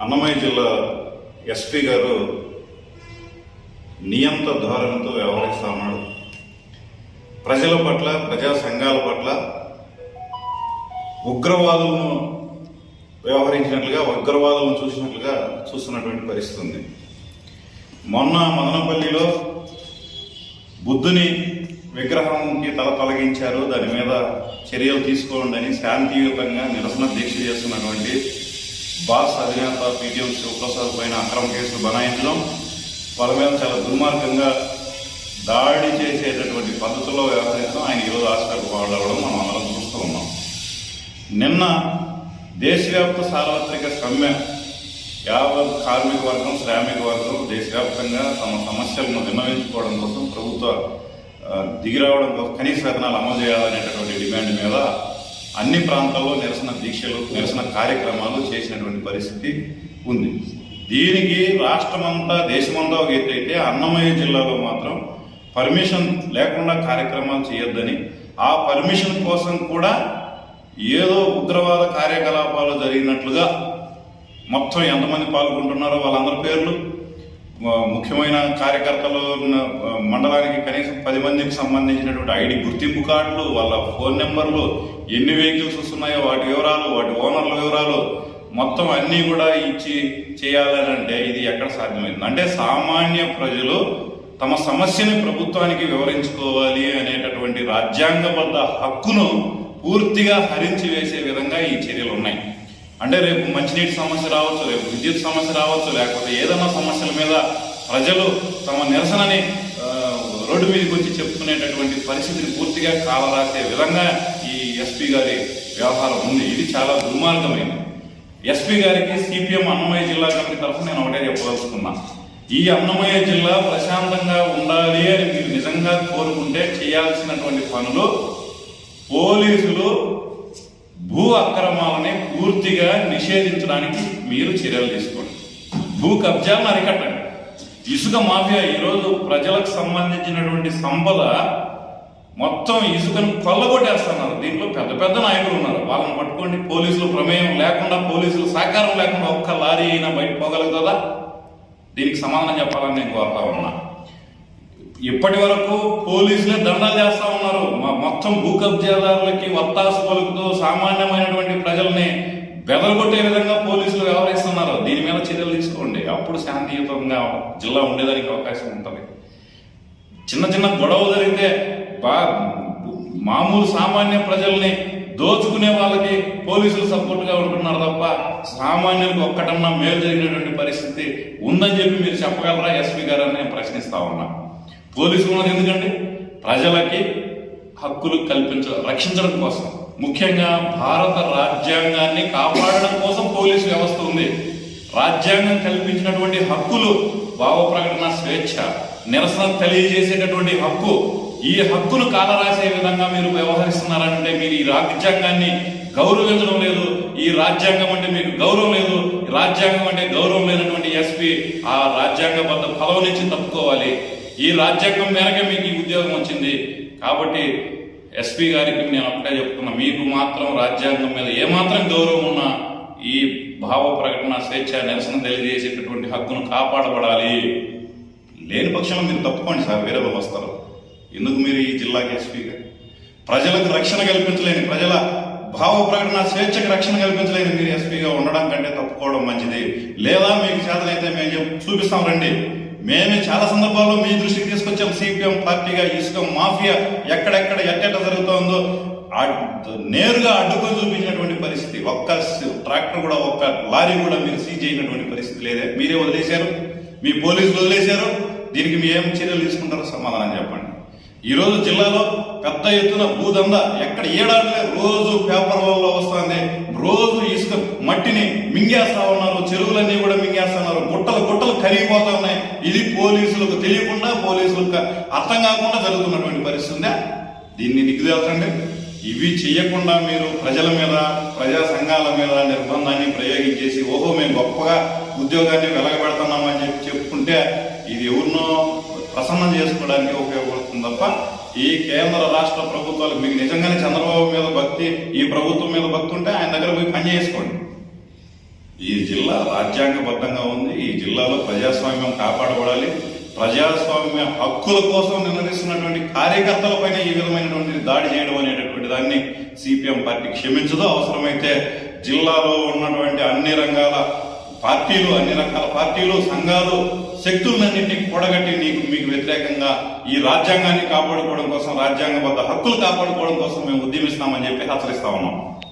అన్నమయ్య జిల్లా ఎస్పీ గారు నియంత ధోరణితో వ్యవహరిస్తా ఉన్నాడు ప్రజల పట్ల ప్రజా సంఘాల పట్ల ఉగ్రవాదులను వ్యవహరించినట్లుగా ఉగ్రవాదులను చూసినట్లుగా చూస్తున్నటువంటి పరిస్థితి ఉంది. మొన్న మదనపల్లిలో బుద్ధుని విగ్రహంకి తల తొలగించారు. దాని మీద చర్యలు తీసుకోండి అని శాంతియుతంగా నిరసన దీక్ష చేస్తున్నటువంటి బాస్ అధినేత పీటీఎం శివప్రసాద్ పైన అక్రమ కేసులు బనాయించడం వాళ్ళ మీద చాలా దుర్మార్గంగా దాడి చేసేటటువంటి పద్ధతుల్లో వ్యవహరించడం ఆయన ఈరోజు హాస్పిటల్ పాడవడం మనం అందరం చూస్తూ ఉన్నాం. నిన్న దేశవ్యాప్త సార్వత్రిక సమ్మె యావత్ కార్మిక వర్గం శ్రామిక వర్గం దేశవ్యాప్తంగా తమ సమస్యలను విన్నవించుకోవడం కోసం ప్రభుత్వ దిగిరావడం కోసం కనీస వేతనాలు అమలు చేయాలనేటటువంటి డిమాండ్ మీద అన్ని ప్రాంతాల్లో నిరసన దీక్షలు నిరసన కార్యక్రమాలు చేసినటువంటి పరిస్థితి ఉంది. దీనికి రాష్ట్రమంతా దేశమంతా ఒక ఎత్తైతే అన్నమయ్య జిల్లాలో మాత్రం పర్మిషన్ లేకుండా కార్యక్రమాలు చేయొద్దని ఆ పర్మిషన్ కోసం కూడా ఏదో ఉగ్రవాద కార్యకలాపాలు జరిగినట్లుగా మొత్తం ఎంతమంది పాల్గొంటున్నారో వాళ్ళందరి పేర్లు ముఖ్యమైన కార్యకర్తలు ఉన్న, మండలానికి కనీసం పది మందికి సంబంధించినటువంటి ఐడి గుర్తింపు కార్డులు వాళ్ళ ఫోన్ నెంబర్లు ఎన్ని వెహికల్స్ వస్తున్నాయో వాటి వివరాలు వాటి ఓనర్ల వివరాలు మొత్తం అన్నీ కూడా ఇచ్చి చేయాలని అంటే ఇది ఎక్కడ సాధ్యమైంది? అంటే సామాన్య ప్రజలు తమ సమస్యని ప్రభుత్వానికి వివరించుకోవాలి అనేటటువంటి రాజ్యాంగబద్ధ హక్కును పూర్తిగా హరించి వేసే విధంగా ఈ చర్య అంటే రేపు మంచినీటి సమస్య రావచ్చు రేపు విద్యుత్ సమస్య రావచ్చు లేకపోతే ఏదైనా సమస్యల మీద ప్రజలు తమ నిరసనని రోడ్డు మీదకి వచ్చి చెప్పుకునేటటువంటి పరిస్థితిని పూర్తిగా కాలరాసే విధంగా ఈ ఎస్పీ గారి వ్యవహారం ఉంది. ఇది చాలా దుర్మార్గమైనది ఎస్పీ గారికి సిపిఎం అన్నమయ్య జిల్లా కమిటీ తరఫున నేను ఒకటే చెప్పదలుచుకున్నా. ఈ అన్నమయ్య జిల్లా ప్రశాంతంగా ఉండాలి అని మీరు నిజంగా కోరుకుంటే చేయాల్సినటువంటి పనులు పోలీసులు భూ అక్రమాలని పూర్తిగా నిషేధించడానికి మీరు చర్యలు తీసుకోండి. భూ కబ్జాలను అరికట్టండి ఇసుక మాఫియా ఈరోజు ప్రజలకు సంబంధించినటువంటి సంపద మొత్తం ఇసుకను కొల్లగొట్టేస్తున్నారు దీంట్లో పెద్ద పెద్ద నాయకులు ఉన్నారు. వాళ్ళని పట్టుకోండి. పోలీసులు ప్రమేయం లేకుండా పోలీసులు సహకారం లేకుండా ఒక్క లారీ అయినా బయట పోగలుగుతుందా? దీనికి సమాధానం చెప్పాలని నేను కోరుతా ఉన్నా. ఇప్పటి వరకు పోలీసులే దండాలు చేస్తా ఉన్నారు. మొత్తం భూ కబ్జాదారులకి వత్తాసు పలుకుతూ సామాన్యమైనటువంటి ప్రజల్ని బెదరగొట్టే విధంగా పోలీసులు వ్యవహరిస్తున్నారు. దీని మీద చర్యలు తీసుకోండి. అప్పుడు శాంతియుతంగా జిల్లా ఉండేదానికి అవకాశం ఉంటుంది. చిన్న చిన్న గొడవ జరిగితే బా మామూలు సామాన్య ప్రజల్ని దోచుకునే వాళ్ళకి పోలీసులు సపోర్ట్గా ఉంటున్నారు తప్ప సామాన్యులకు ఒక్కటన్నా మేలు జరిగినటువంటి పరిస్థితి ఉందని చెప్పి మీరు చెప్పగలరా? ఎస్పీ గారు అని నేను ప్రశ్నిస్తా ఉన్నా. పోలీసులు ఉన్నది ఎందుకండి? ప్రజలకి హక్కులు కల్పించ రక్షించడం కోసం. ముఖ్యంగా భారత రాజ్యాంగాన్ని కాపాడడం కోసం పోలీసు వ్యవస్థ ఉంది. రాజ్యాంగం కల్పించినటువంటి హక్కులు భావ ప్రకటన స్వేచ్ఛ నిరసన తెలియజేసేటటువంటి హక్కు. ఈ హక్కును కాలరాసే విధంగా మీరు వ్యవహరిస్తున్నారంటే మీరు ఈ రాజ్యాంగాన్ని గౌరవించడం లేదు. ఈ రాజ్యాంగం అంటే మీకు గౌరవం లేదు. రాజ్యాంగం అంటే గౌరవం లేనటువంటి ఎస్పీ ఆ రాజ్యాంగబద్ధ పదవి నుంచి తప్పుకోవాలి. ఈ రాజ్యాంగం మేరకే మీకు ఈ ఉద్యోగం వచ్చింది. కాబట్టి ఎస్పీ గారికి నేను ఒకటే చెప్తున్నా మీకు మాత్రం రాజ్యాంగం మీద ఏమాత్రం గౌరవం ఉన్నా ఈ భావ ప్రకటన స్వేచ్ఛ నిరసన తెలియజేసేటటువంటి హక్కును కాపాడబడాలి. లేని పక్షంలో మీరు తప్పుకోండి సార్ వేరే వాళ్ళు వస్తారు. ఎందుకు మీరు ఈ జిల్లాకి ఎస్పీగా ప్రజలకు రక్షణ కల్పించలేని ప్రజల భావ ప్రకటన స్వేచ్ఛకు రక్షణ కల్పించలేని మీరు ఎస్పీగా ఉండడం కంటే తప్పుకోవడం మంచిది. లేదా మీకు చేతనైతే మేము చెప్- చూపిస్తాం రండి. మేమే చాలా సందర్భాల్లో మీ దృష్టికి తీసుకొచ్చాం. సిపిఎం పార్టీగా ఇసుక మాఫియా ఎక్కడెక్కడ ఎట్టెట్ట జరుగుతోందో నేరుగా అడ్డుకొని చూపించినటువంటి పరిస్థితి. ఒక్క ట్రాక్టర్ కూడా ఒక్క లారీ కూడా మీరు సీజ్ చేయనటువంటి పరిస్థితి లేదే. మీరే వదిలేశారు. మీ పోలీసులు వదిలేశారు. దీనికి మీ ఏం చర్యలు తీసుకుంటారో సమాధానం చెప్పండి. ఈ రోజు జిల్లాలో పెద్ద ఎత్తున భూదంద ఎక్కడ ఏడాదిలే రోజు పేపర్లలో వస్తుంది. రోజు ఇసుక మట్టిని మింగేస్తా ఉన్నారు. చెరువులన్నీ కూడా కరిగిపోతా ఉన్నాయి. ఇది పోలీసులకు తెలియకుండా పోలీసులకు అర్థం కాకుండా జరుగుతున్నటువంటి పరిస్థితి దీన్ని దిగ్గుదేల్చండి ఇవి చేయకుండా మీరు ప్రజల మీద ప్రజా సంఘాల మీద నిర్బంధాన్ని ప్రయోగించేసి ఓహో మేము గొప్పగా ఉద్యోగాన్ని వెలగబెడుతున్నామని చెప్పి చెప్పుకుంటే ఇది ఎవరినో ప్రసన్నం చేసుకోవడానికి ఉపయోగపడుతుంది తప్ప ఈ కేంద్ర రాష్ట్ర ప్రభుత్వాలు మీకు నిజంగానే చంద్రబాబు మీద భక్తి ఈ ప్రభుత్వం మీద భక్తి ఉంటే ఆయన దగ్గర పోయి పని చేసుకోండి. ఈ జిల్లా రాజ్యాంగబద్ధంగా ఉంది. ఈ జిల్లాలో ప్రజాస్వామ్యం కాపాడబడాలి. ప్రజాస్వామ్య హక్కుల కోసం నిలదీస్తున్నటువంటి కార్యకర్తలపైన ఈ విధమైనటువంటి దాడి చేయడం అనేటటువంటి దాన్ని సిపిఎం పార్టీ క్షమించదు. అవసరమైతే జిల్లాలో ఉన్నటువంటి అన్ని రంగాల పార్టీలు అన్ని రకాల పార్టీలు సంఘాలు శక్తులన్నింటినీ కూడగట్టి నీకు మీకు వ్యతిరేకంగా ఈ రాజ్యాంగాన్ని కాపాడుకోవడం కోసం రాజ్యాంగబద్ధ హక్కులు కాపాడుకోవడం కోసం మేము ఉద్యమిస్తామని చెప్పి హెచ్చరిస్తా ఉన్నాం.